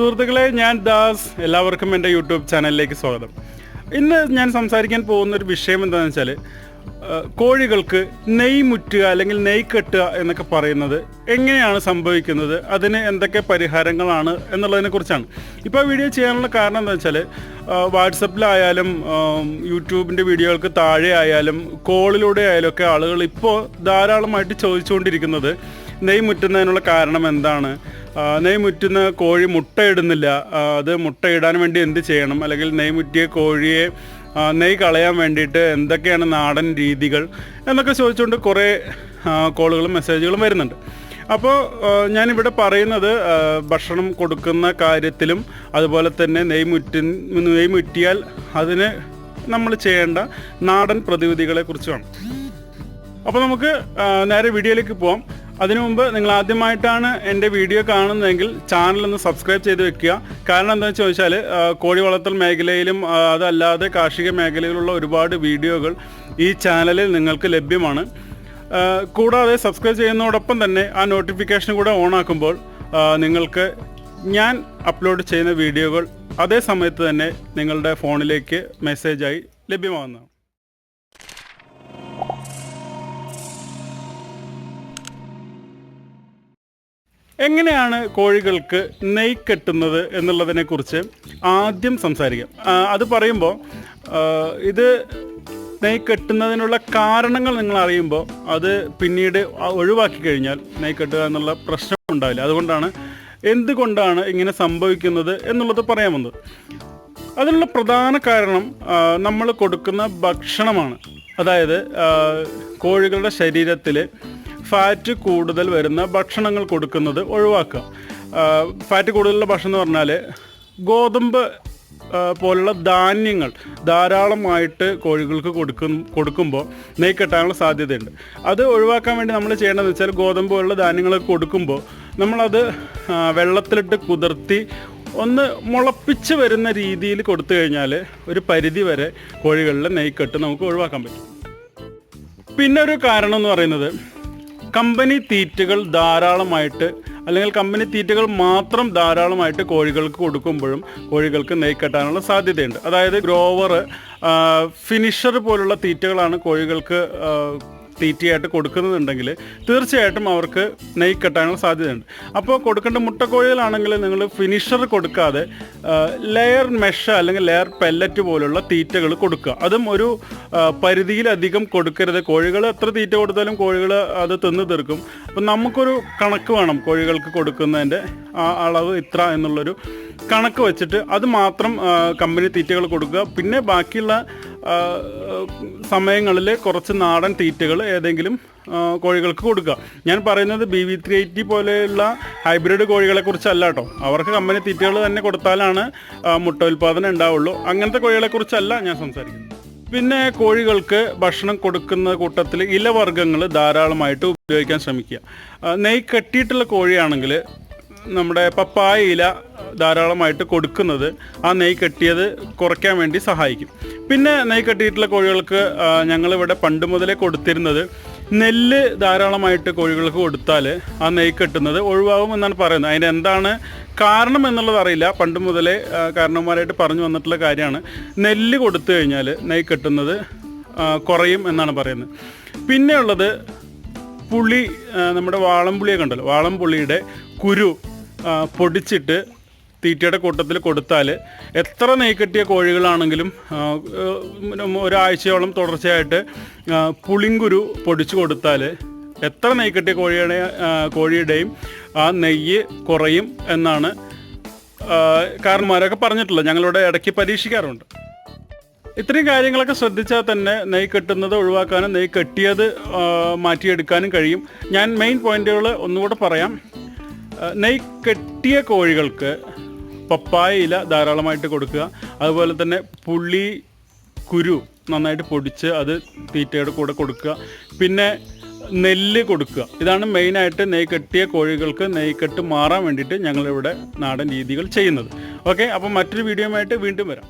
സുഹൃത്തുക്കളെ ഞാൻ ദാസ്. എല്ലാവർക്കും എന്റെ യൂട്യൂബ് ചാനലിലേക്ക് സ്വാഗതം. ഇന്ന് ഞാൻ സംസാരിക്കാൻ പോകുന്ന ഒരു വിഷയം എന്താണെന്ന് വെച്ചാൽ കോഴികൾക്ക് നെയ് മുറ്റുക അല്ലെങ്കിൽ നെയ് കെട്ടുക എന്നൊക്കെ പറയുന്നത് എങ്ങനെയാണ് സംഭവിക്കുന്നത്? അതിന് എന്തൊക്കെ പരിഹാരങ്ങളാണ് എന്നുള്ളതിനെക്കുറിച്ചാണ് ഇപ്പോൾ വീഡിയോ ചെയ്യാനുള്ള കാരണം എന്താ വെച്ചാൽ വാട്സപ്പിലായാലും യൂട്യൂബിന്റെ വീഡിയോകൾക്ക് താഴെ ആയാലും കോളിലൂടെ ആയാലും ഒക്കെ ആളുകൾ ഇപ്പോൾ ധാരാളമായിട്ട് ചോദിച്ചുകൊണ്ടിരിക്കുന്നത് നെയ് മുറ്റുന്നതിനുള്ള കാരണം എന്താണ്? നെയ് മുറ്റുന്ന കോഴി മുട്ടയിടുന്നില്ല. അത് മുട്ടയിടാൻ വേണ്ടി എന്ത് ചെയ്യണം? അല്ലെങ്കിൽ നെയ് മുറ്റിയ കോഴിയെ നെയ് കളയാൻ വേണ്ടിയിട്ട് എന്തൊക്കെയാണ് നാടൻ രീതികൾ എന്നൊക്കെ ചോദിച്ചുകൊണ്ട് കുറേ കോളുകളും മെസ്സേജുകളും വരുന്നുണ്ട്. അപ്പോൾ ഞാനിവിടെ പറയുന്നത് ഭക്ഷണം കൊടുക്കുന്ന കാര്യത്തിലും അതുപോലെ തന്നെ നെയ് മുറ്റി നെയ് മുറ്റിയാൽ അതിന് നമ്മൾ ചെയ്യേണ്ട നാടൻ പ്രതിവിധികളെ കുറിച്ചുമാണ്. അപ്പോൾ നമുക്ക് നേരെ വീഡിയോയിലേക്ക് പോവാം. അതിനു മുമ്പ് നിങ്ങൾ ആദ്യമായിട്ടാണ് എന്റെ വീഡിയോ കാണുന്നതെങ്കിൽ ചാനൽ ഒന്ന് സബ്സ്ക്രൈബ് ചെയ്ത് വെക്കുക. കാരണം എന്താണെന്ന് ചോദിച്ചാൽ കോഴി വളർത്തൽ മേഖലയിലും അതല്ലാതെ കാർഷിക മേഖലയിലുള്ള ഒരുപാട് വീഡിയോകൾ ഈ ചാനലിൽ നിങ്ങൾക്ക് ലഭ്യമാണ്. കൂടാതെ സബ്സ്ക്രൈബ് ചെയ്യുന്നതോടൊപ്പം തന്നെ ആ നോട്ടിഫിക്കേഷൻ കൂടെ ഓൺ ആക്കുമ്പോൾ നിങ്ങൾക്ക് ഞാൻ അപ്ലോഡ് ചെയ്യുന്ന വീഡിയോകൾ അതേ സമയത്ത് തന്നെ നിങ്ങളുടെ ഫോണിലേക്ക് മെസ്സേജായി ലഭ്യമാകുന്നതാണ്. എങ്ങനെയാണ് കോഴികൾക്ക് നെയ് കെട്ടുന്നത് എന്നുള്ളതിനെക്കുറിച്ച് ആദ്യം സംസാരിക്കാം. അത് പറയുമ്പോൾ ഇത് നെയ് കെട്ടുന്നതിനുള്ള കാരണങ്ങൾ നിങ്ങൾ അറിയുമ്പോൾ അത് പിന്നീട് ഒഴിവാക്കി കഴിഞ്ഞാൽ നെയ് കെട്ടുക എന്നുള്ള പ്രശ്നം ഉണ്ടാവില്ല. അതുകൊണ്ടാണ് എന്തുകൊണ്ടാണ് ഇങ്ങനെ സംഭവിക്കുന്നത് എന്നുള്ളത് പറയാൻ വന്നത് അതിനുള്ള പ്രധാന കാരണം നമ്മൾ കൊടുക്കുന്ന ഭക്ഷണമാണ്. അതായത് കോഴികളുടെ ശരീരത്തിൽ ഫാറ്റ് കൂടുതൽ വരുന്ന ഭക്ഷണങ്ങൾ കൊടുക്കുന്നത് ഒഴിവാക്കുക. ഫാറ്റ് കൂടുതലുള്ള ഭക്ഷണം എന്ന് പറഞ്ഞാൽ ഗോതമ്പ് പോലുള്ള ധാന്യങ്ങൾ ധാരാളമായിട്ട് കോഴികൾക്ക് കൊടുക്കും കൊടുക്കുമ്പോൾ നെയ് കെട്ടാനുള്ള സാധ്യതയുണ്ട്. അത് ഒഴിവാക്കാൻ വേണ്ടി നമ്മൾ ചെയ്യേണ്ടതെന്ന് വെച്ചാൽ ഗോതമ്പ് പോലുള്ള ധാന്യങ്ങളൊക്കെ കൊടുക്കുമ്പോൾ നമ്മളത് വെള്ളത്തിലിട്ട് കുതിർത്തി ഒന്ന് മുളപ്പിച്ച് വരുന്ന രീതിയിൽ കൊടുത്തു കഴിഞ്ഞാൽ ഒരു പരിധി വരെ കോഴികളിലെ നെയ്ക്കെട്ട് നമുക്ക് ഒഴിവാക്കാൻ പറ്റും. പിന്നെ ഒരു കാരണം എന്ന് പറയുന്നത് കമ്പനി തീറ്റകൾ ധാരാളമായിട്ട് അല്ലെങ്കിൽ കമ്പനി തീറ്റകൾ മാത്രം ധാരാളമായിട്ട് കോഴികൾക്ക് കൊടുക്കുമ്പോഴും കോഴികൾക്ക് നെയ്ക്കെട്ടാനുള്ള സാധ്യതയുണ്ട്. അതായത് ഗ്രോവർ ഫിനിഷർ പോലുള്ള തീറ്റകളാണ് കോഴികൾക്ക് തീറ്റയായിട്ട് കൊടുക്കുന്നുണ്ടെങ്കിൽ തീർച്ചയായിട്ടും അവർക്ക് നെയ് കെട്ടാനുള്ള സാധ്യതയുണ്ട്. അപ്പോൾ കൊടുക്കേണ്ട മുട്ടക്കോഴികളാണെങ്കിൽ നിങ്ങൾ ഫിനിഷർ കൊടുക്കാതെ ലെയർ മെഷ അല്ലെങ്കിൽ ലെയർ പെല്ലറ്റ് പോലുള്ള തീറ്റകൾ കൊടുക്കുക. അതും ഒരു പരിധിയിലധികം കൊടുക്കരുത്. കോഴികൾ എത്ര തീറ്റ കൊടുത്താലും കോഴികൾ അത് തിന്ന് തീർക്കും. അപ്പം നമുക്കൊരു കണക്ക് വേണം കോഴികൾക്ക് കൊടുക്കുന്നതിന്റെ ആ അളവ് ഇത്ര എന്നുള്ളൊരു കണക്ക് വെച്ചിട്ട് അത് മാത്രം കമ്പനി തീറ്റകൾ കൊടുക്കുക. പിന്നെ ബാക്കിയുള്ള സമയങ്ങളിൽ കുറച്ച് നാടൻ തീറ്റകൾ ഏതെങ്കിലും കോഴികൾക്ക് കൊടുക്കുക. ഞാൻ പറയുന്നത് ബി വി ത്രീ എയ്റ്റി പോലെയുള്ള ഹൈബ്രിഡ് കോഴികളെ കുറിച്ചല്ല കേട്ടോ അവർക്ക് കമ്പനി തീറ്റകൾ തന്നെ കൊടുത്താലാണ് മുട്ട ഉൽപ്പാദനം ഉണ്ടാവുള്ളൂ. അങ്ങനത്തെ കോഴികളെക്കുറിച്ചല്ല ഞാൻ സംസാരിക്കുന്നത്. പിന്നെ കോഴികൾക്ക് ഭക്ഷണം കൊടുക്കുന്ന കൂട്ടത്തിൽ ഇലവർഗങ്ങൾ ധാരാളമായിട്ട് ഉപയോഗിക്കാൻ ശ്രമിക്കുക. നെയ് കെട്ടിയിട്ടുള്ള കോഴിയാണെങ്കിൽ നമ്മുടെ പപ്പായ ഇല ധാരാളമായിട്ട് കൊടുക്കുന്നത് ആ നെയ് കെട്ടിയത് കുറയ്ക്കാൻ വേണ്ടി സഹായിക്കും. പിന്നെ നെയ് കെട്ടിയിട്ടുള്ള കോഴികൾക്ക് ഞങ്ങളിവിടെ പണ്ട് മുതലേ കൊടുത്തിരുന്നത് നെല്ല് ധാരാളമായിട്ട് കോഴികൾക്ക് കൊടുത്താൽ ആ നെയ് കെട്ടുന്നത് ഒഴിവാകും എന്നാണ് പറയുന്നത്. അതിന് എന്താണ് കാരണം എന്നുള്ളത് അറിയില്ല. പണ്ട് മുതലേ കാരണവന്മാരായിട്ട് പറഞ്ഞു വന്നിട്ടുള്ള കാര്യമാണ്. നെല്ല് കൊടുത്തു കഴിഞ്ഞാൽ നെയ് കെട്ടുന്നത് കുറയും എന്നാണ് പറയുന്നത്. പിന്നെയുള്ളത് പുളി നമ്മുടെ വാളംപുളിയൊക്കെ ഉണ്ടല്ലോ. വാളംപുളിയുടെ കുരു പൊടിച്ചിട്ട് തീറ്റയുടെ കൂട്ടത്തിൽ കൊടുത്താൽ എത്ര നെയ്ക്കെട്ടിയ കോഴികളാണെങ്കിലും ഒരാഴ്ചയോളം തുടർച്ചയായിട്ട് പുളിങ്കുരു പൊടിച്ചു കൊടുത്താൽ എത്ര നെയ്ക്കെട്ടിയ കോഴിയുടെ കോഴിയുടെയും ആ നെയ്യ് കുറയും എന്നാണ് കാരണമാരൊക്കെ പറഞ്ഞിട്ടുള്ളത്. ഞങ്ങളിവിടെ ഇടയ്ക്ക് പരീക്ഷിക്കാറുണ്ട്. ഇത്രയും കാര്യങ്ങളൊക്കെ ശ്രദ്ധിച്ചാൽ തന്നെ നെയ് കെട്ടുന്നത് ഒഴിവാക്കാനും നെയ് കെട്ടിയത് മാറ്റിയെടുക്കാനും കഴിയും. ഞാൻ മെയിൻ പോയിന്റുകൾ ഒന്നുകൂടെ പറയാം. നെയ് കെട്ടിയ കോഴികൾക്ക് പപ്പായ ഇല ധാരാളമായിട്ട് കൊടുക്കുക. അതുപോലെ തന്നെ പുള്ളി കുരു നന്നായിട്ട് പൊടിച്ച് അത് തീറ്റയുടെ കൂടെ കൊടുക്കുക. പിന്നെ നെല്ല് കൊടുക്കുക. ഇതാണ് മെയിനായിട്ട് നെയ് കെട്ടിയ കോഴികൾക്ക് നെയ് കെട്ട് മാറാൻ വേണ്ടിയിട്ട് ഞങ്ങളിവിടെ നാടൻ രീതികൾ ചെയ്യുന്നത്. ഓക്കെ അപ്പോൾ മറ്റൊരു വീഡിയോയുമായിട്ട് വീണ്ടും വരാം.